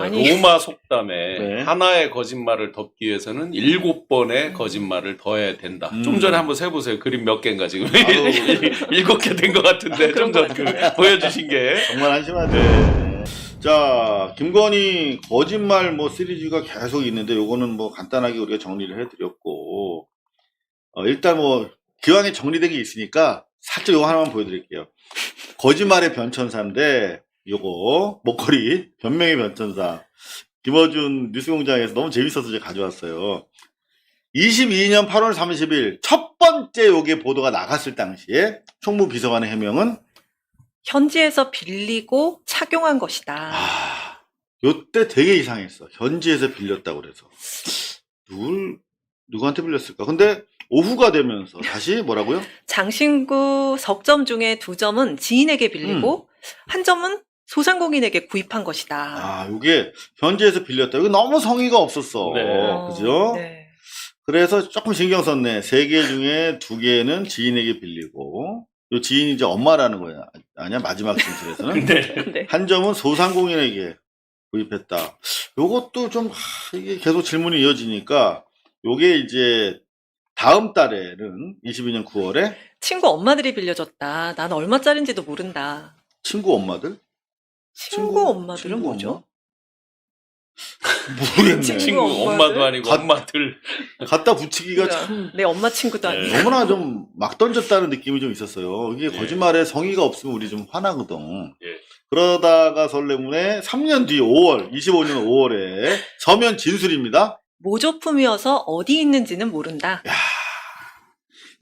자, 아니. 로마 속담에 네. 하나의 거짓말을 덮기 위해서는 일곱 번의 거짓말을 더해야 된다. 음. 좀 전에 한번 세보세요. 그림 몇 개인가 지금. 일곱 개 된 것 같은데 아, 그런 좀전것 그. 보여주신 게 정말 한심하죠. 네. 자, 김건희 거짓말 뭐 시리즈가 계속 있는데 요거는 뭐 간단하게 우리가 정리를 해드렸고 어, 일단 뭐 기왕에 정리된 게 있으니까 살짝 요거 하나만 보여드릴게요. 거짓말의 변천사인데 요거 목걸이 변명의 변천사 김어준 뉴스공장에서 너무 재밌어서 제가 가져왔어요. 22년 8월 30일 첫 번째 요게 보도가 나갔을 당시에 총무 비서관의 해명은 현지에서 빌리고 착용한 것이다. 아, 요때 되게 이상했어. 현지에서 빌렸다고 그래서. 누굴, 누구한테 빌렸을까? 근데 오후가 되면서 다시 뭐라고요? 장신구 석점 중에 두 점은 지인에게 빌리고 한 점은 소상공인에게 구입한 것이다. 아, 요게 현지에서 빌렸다. 이거 너무 성의가 없었어. 네. 어, 그죠? 네. 그래서 조금 신경 썼네. 세 개 중에 두 개는 지인에게 빌리고, 요 지인이 이제 엄마라는 거야. 아니야? 마지막 진술에서는. 네. 네. 한 점은 소상공인에게 구입했다. 요것도 좀, 하, 이게 계속 질문이 이어지니까, 요게 이제 다음 달에는 22년 9월에 친구 엄마들이 빌려줬다. 난 얼마짜린지도 모른다. 친구 엄마들? 친구, 엄마들은 친구 뭐죠? 엄마? 모르겠네. 친구? 엄마도 아니고 가- 엄마들 갖다 붙이기가 그러니까 참내 엄마 친구도 네. 아니고. 너무나 좀 막 던졌다는 느낌이 좀 있었어요. 이게 예. 거짓말에 성의가 없으면 우리 좀 화나거든. 예. 그러다가 설레문에 3년 뒤 5월, 25년 5월에 서면 진술입니다. 모조품이어서 어디 있는지는 모른다.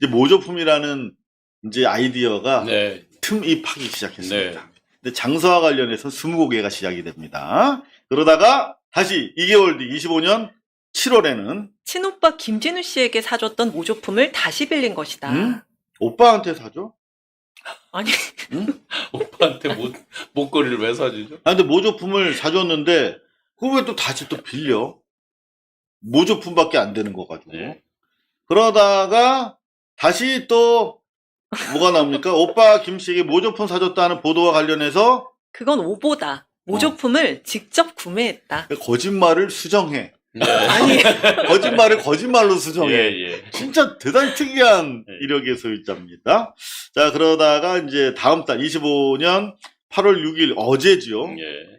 이제 모조품이라는 이제 아이디어가 네. 틈입하기 시작했습니다. 네. 근데 장소와 관련해서 20곡에가 시작이 됩니다. 그러다가 다시 2개월 뒤 25년 7월에는 친오빠 김진우 씨에게 사줬던 모조품을 다시 빌린 것이다. 음? 오빠한테 사줘? 아니, 오빠한테 못, 목걸이를 왜 사주죠? 아, 근데 모조품을 사줬는데, 그거 왜 또 다시 또 빌려? 모조품밖에 안 되는 거 가지고. 네. 그러다가, 다시 또, 뭐가 나옵니까? 오빠 김씨에게 모조품 사줬다는 보도와 관련해서 그건 오보다. 모조품을 직접 구매했다. 거짓말을 수정해. 네. 아니, 거짓말을 거짓말로 수정해. 예, 예. 진짜 대단히 특이한 네. 이력의 소유자입니다. 자, 그러다가 이제 다음 달 25년 8월 6일 어제지요. 예.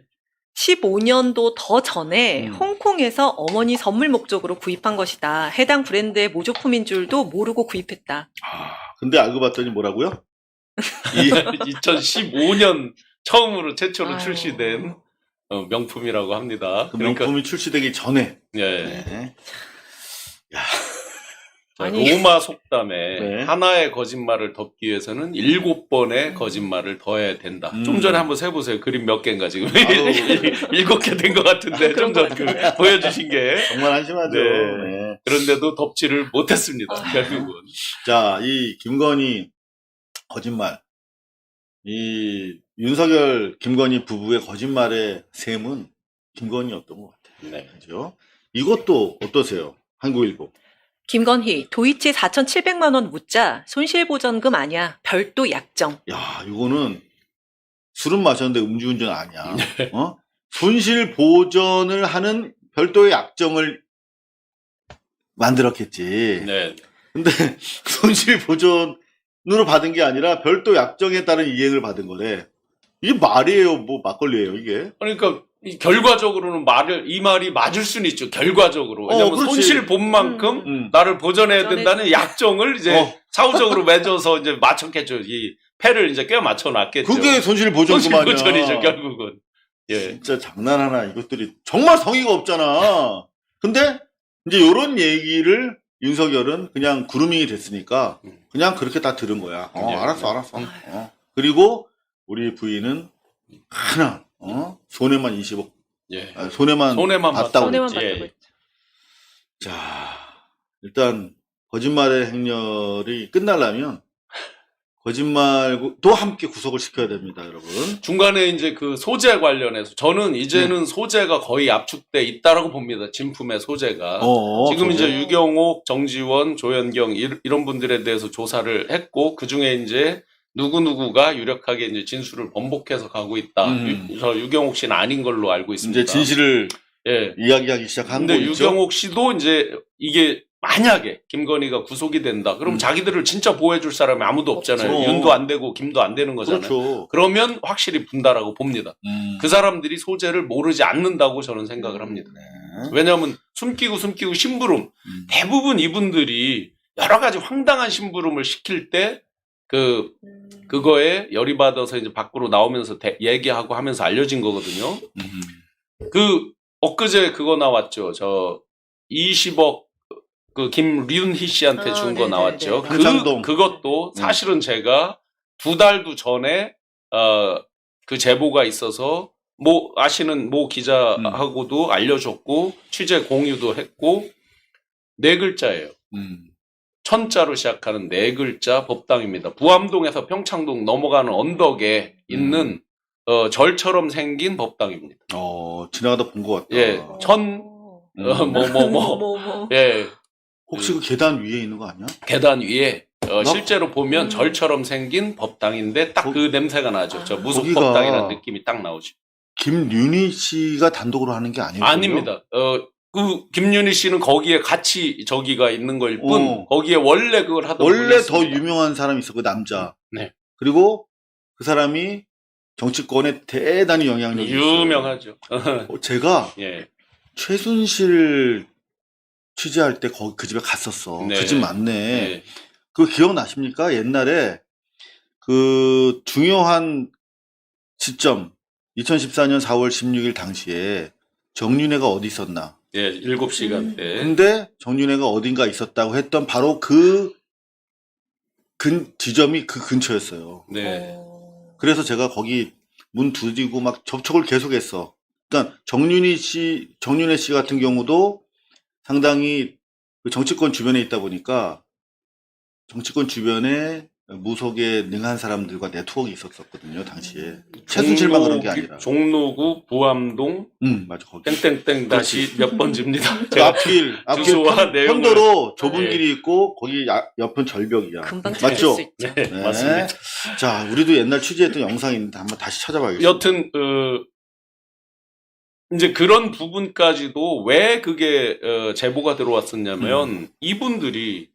15년도 더 전에 음. 홍콩에서 어머니 선물 목적으로 구입한 것이다. 해당 브랜드의 모조품인 줄도 모르고 구입했다. 아, 근데 알고 봤더니 뭐라고요? 이 2015년 처음으로 최초로 아유. 출시된 어, 명품이라고 합니다. 그 그러니까 명품이 출시되기 전에. 예. 네. 자, 아니. 로마 속담에 네. 하나의 거짓말을 덮기 위해서는 일곱 번의 거짓말을 더해야 된다. 음. 좀 전에 한번 세보세요. 그림 몇 개인가 지금. 일곱 개 된 것 같은데 아, 그런 좀전것 그. 보여주신 게 정말 한심하죠. 네. 네. 그런데도 덮지를 못했습니다. 아. 결국은 자, 이 김건희 거짓말. 이 윤석열 김건희 부부의 거짓말의 셈은 김건희였던 것 같아요. 네. 그죠? 이것도 어떠세요? 한국일보. 김건희, 도이치 4,700만 원 묻자 손실보전금 아니야. 별도 약정. 야, 이거는 술은 마셨는데 음주운전 아니야. 네. 어? 손실 보전을 하는 별도의 약정을 만들었겠지. 네. 근데 손실 보전으로 받은 게 아니라 별도 약정에 따른 이행을 받은 거래. 이게 말이에요, 뭐 막걸리예요, 이게. 그러니까 이 결과적으로는 말을 이 말이 맞을 수는 있죠. 결과적으로 왜냐하면 어, 그렇지. 손실 본 만큼 음. 나를 보전해야 보전해 된다는. 약정을 이제 어. 사후적으로 맺어서 이제 맞췄겠죠. 이 패를 이제 꽤 맞춰놨겠죠. 그게 손실 보전금 아니야. 손실보전이죠 결국은. 예. 진짜 장난하나 이것들이 정말 성의가 없잖아. 근데 이제 요런 얘기를 윤석열은 그냥 구루밍이 됐으니까 음. 그냥 그렇게 다 들은 거야. 어, 예. 알았어, 알았어. 아유. 어. 그리고 우리 부인은 하나, 어? 손해만 20억, 예. 아, 손해만, 손해만 봤다고 손해만 그랬지. 봤다고 예. 자, 일단 거짓말의 행렬이 끝나려면 거짓말도 함께 구속을 시켜야 됩니다, 여러분. 중간에 이제 그 소재 관련해서 저는 이제는 네. 소재가 거의 압축돼 있다라고 봅니다. 진품의 소재가. 어, 지금 저게. 이제 유경옥, 정지원, 조현경 이- 이런 분들에 대해서 조사를 했고 그 중에 이제 누구누구가 유력하게 이제 진술을 번복해서 가고 있다. 음. 유- 저 유경옥 씨는 아닌 걸로 알고 있습니다. 이제 진실을 예. 이야기하기 시작한 근데 거죠. 유경옥 씨도 이제 이게 만약에 김건희가 구속이 된다. 그럼 음. 자기들을 진짜 보호해줄 사람이 아무도 없잖아요. 없죠. 윤도 안 되고 김도 안 되는 거잖아요. 그렇죠. 그러면 확실히 분다라고 봅니다. 음. 그 사람들이 소재를 모르지 않는다고 저는 생각을 합니다. 네. 왜냐하면 숨기고 숨기고 심부름 음. 대부분 이분들이 여러 가지 황당한 심부름을 시킬 때 그 음. 그거에 열이 받아서 이제 밖으로 나오면서 대- 얘기하고 하면서 알려진 거거든요. 음. 그 엊그제 그거 나왔죠. 저 20억 그 김윤희 씨한테 아, 준거 네네네. 나왔죠. 그 한창동. 그것도 음. 사실은 제가 두 달도 전에 어 그 제보가 있어서 뭐 아시는 모 기자하고도 알려줬고 취재 공유도 했고 네 글자예요. 음. 천자로 시작하는 네 글자 법당입니다. 부암동에서 평창동 넘어가는 언덕에 있는 어, 절처럼 생긴 법당입니다. 어, 지나가다 본 것 같다. 예, 천, 음. 어, 뭐, 뭐, 뭐, 뭐, 뭐. 예, 혹시 그 계단 위에 있는 거 아니야? 계단 위에 어, 나- 실제로 보면 음. 절처럼 생긴 법당인데 딱그 거- 냄새가 나죠. 저 아. 무속 거기가- 법당이라는 느낌이 딱 나오죠. 김윤희 씨가 단독으로 하는 게 아니에요? 아닙니다. 어, 그 김윤희 씨는 거기에 같이 저기가 있는 거일 뿐 어. 거기에 원래 그걸 하던 분이 원래 더 있습니다. 유명한 사람이 있어, 그 남자. 네. 그리고 그 사람이 정치권에 대단히 영향력이 있어요. 유명하죠. 어, 제가 예. 최순실 취재할 때 거기 그 집에 갔었어. 네. 그 집 맞네. 예. 그 기억나십니까? 옛날에 그 중요한 시점 2014년 4월 16일 당시에 정윤회가 어디 있었나? 예, 7시간 때. 근데 정윤회가 어딘가 있었다고 했던 바로 그 근 지점이 그 근처였어요. 네. 어. 그래서 제가 거기 문 두드리고 막 접촉을 계속했어. 그러니까 정윤희 씨, 정윤회 씨 같은 경우도 상당히 그 정치권 주변에 있다 보니까 정치권 주변에 무속에 능한 사람들과 네트워크가 있었었거든요, 당시에. 최순실만 그런 게 아니라. 종로구 부암동 응, 맞아, 거기. 땡땡땡 다시 몇 번집니다. 그 제가 앞길, 앞길 주소와 편, 내용을- 편도로 좁은 예. 길이 있고, 거기 야- 옆은 절벽이야. 금방 찾을 맞죠? 수 있죠. 네, 네. 맞습니다. 자, 우리도 옛날 취재했던 영상이 있는데 한번 다시 찾아봐야겠습니다. 여튼 어, 이제 그런 부분까지도 왜 그게 어, 제보가 들어왔었냐면 음. 이분들이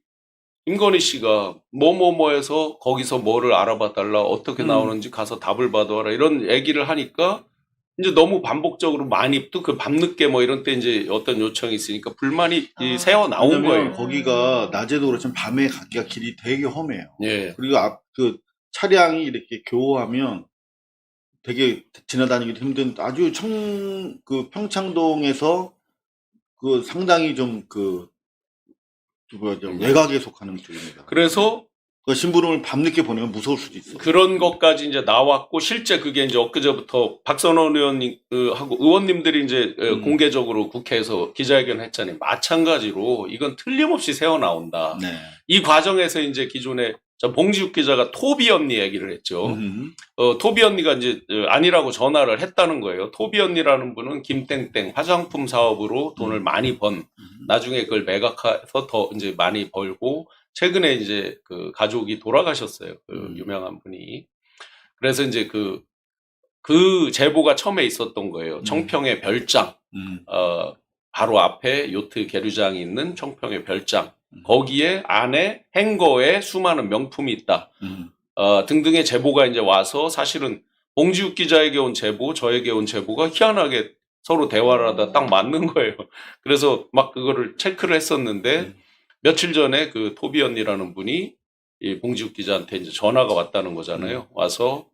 김건희 씨가 뭐뭐뭐해서 거기서 뭐를 알아봐 달라 어떻게 음. 나오는지 가서 답을 받아와라 이런 얘기를 하니까 이제 너무 반복적으로 많이 또 그 밤늦게 뭐 이런 때 이제 어떤 요청이 있으니까 불만이 이 아. 새어 나온 거예요. 거기가 낮에도 그렇지만 밤에 가기가 길이 되게 험해요. 예. 그리고 앞 그 차량이 이렇게 교호하면 되게 지나다니기도 힘든 아주 청 그 평창동에서 그 상당히 좀 그 뭐야 좀 외곽에 속하는 쪽입니다. 그래서 그 심부름을 밤늦게 보내면 무서울 수도 있어. 그런 것까지 이제 나왔고 실제 그게 이제 엊그제부터 박선원 의원님 그 하고 의원님들이 이제 어, 음. 공개적으로 국회에서 기자회견 했잖아요. 마찬가지로 이건 틀림없이 새어 나온다. 네. 이 과정에서 이제 기존에 저 봉지욱 기자가 토비 언니 얘기를 했죠. 음. 어, 토비 언니가 이제 어, 아니라고 전화를 했다는 거예요. 토비 언니라는 분은 김땡땡 화장품 사업으로 돈을 음. 많이 번 나중에 그걸 매각해서 더 이제 많이 벌고 최근에 이제 그 가족이 돌아가셨어요. 그 음. 유명한 분이. 그래서 이제 그, 그 제보가 처음에 있었던 거예요. 음. 청평의 별장, 음. 어, 바로 앞에 요트 계류장이 있는 청평의 별장. 음. 거기에 안에 행거에 수많은 명품이 있다. 음. 어, 등등의 제보가 이제 와서 사실은 봉지욱 기자에게 온 제보, 저에게 온 제보가 희한하게 서로 대화를 하다 딱 맞는 거예요. 그래서 막 그거를 체크를 했었는데 음. 며칠 전에 그 토비 언니라는 분이 이 봉지욱 기자한테 이제 전화가 왔다는 거잖아요. 와서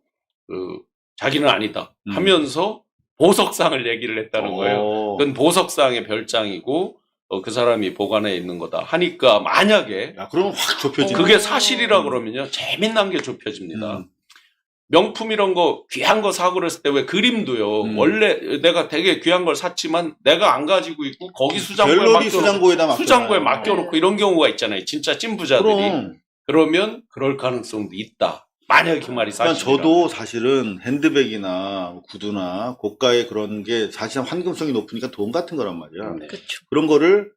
그 자기는 아니다 음. 하면서 보석상을 얘기를 했다는 거예요. 어. 그건 보석상의 별장이고 어, 그 사람이 보관해 있는 거다 하니까 만약에 야, 그러면 확 좁혀지네. 그게 사실이라 그러면요 재미난 게 좁혀집니다. 음. 명품 이런 거 귀한 거 사고 그랬을 때 왜 그림도요. 음. 원래 내가 되게 귀한 걸 샀지만 내가 안 가지고 있고 거기 수장고에 갤러리 맡겨놓고 수장고에다 맡겨. 수장고에 맡겨놓고 이런 경우가 있잖아요. 진짜 찐부자들이. 그럼. 그러면 그럴 가능성도 있다. 만약에 그 말이 그러니까 사실이라. 저도 사실은 핸드백이나 구두나 고가의 그런 게 사실 환금성이 높으니까 돈 같은 거란 말이야. 네. 그렇죠. 그런 거를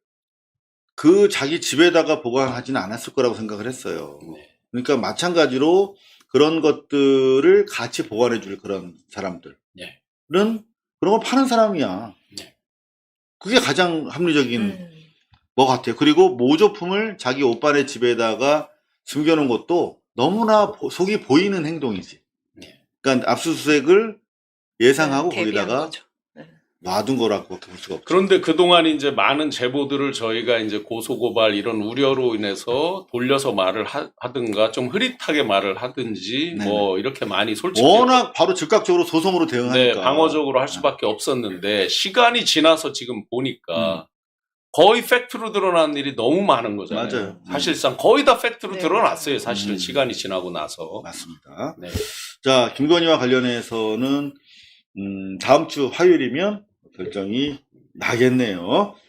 그 자기 집에다가 보관하지는 않았을 거라고 생각을 했어요. 네. 그러니까 마찬가지로 그런 것들을 같이 보관해 줄 그런 사람들은 네. 그런 걸 파는 사람이야. 네. 그게 가장 합리적인 음. 것 같아요. 그리고 모조품을 자기 오빠네 집에다가 숨겨놓은 것도 너무나 보- 속이 보이는 행동이지. 네. 그러니까 압수수색을 예상하고 네, 거기다가 거죠. 네. 놔둔 거라고 볼 수가 없죠. 그런데 그동안 이제 많은 제보들을 저희가 이제 고소고발 이런 우려로 인해서 돌려서 말을 하, 하든가 좀 흐릿하게 말을 하든지 네네. 뭐 이렇게 많이 솔직히 워낙 바로 즉각적으로 소송으로 네, 대응하니까. 방어적으로 할 수밖에 없었는데 시간이 지나서 지금 보니까 음. 거의 팩트로 드러난 일이 너무 많은 거잖아요. 맞아요. 사실상 거의 다 팩트로 네. 드러났어요. 사실은 음. 시간이 지나고 나서. 맞습니다. 네. 자, 김건희와 관련해서는 음, 다음 주 화요일이면 결정이 나겠네요.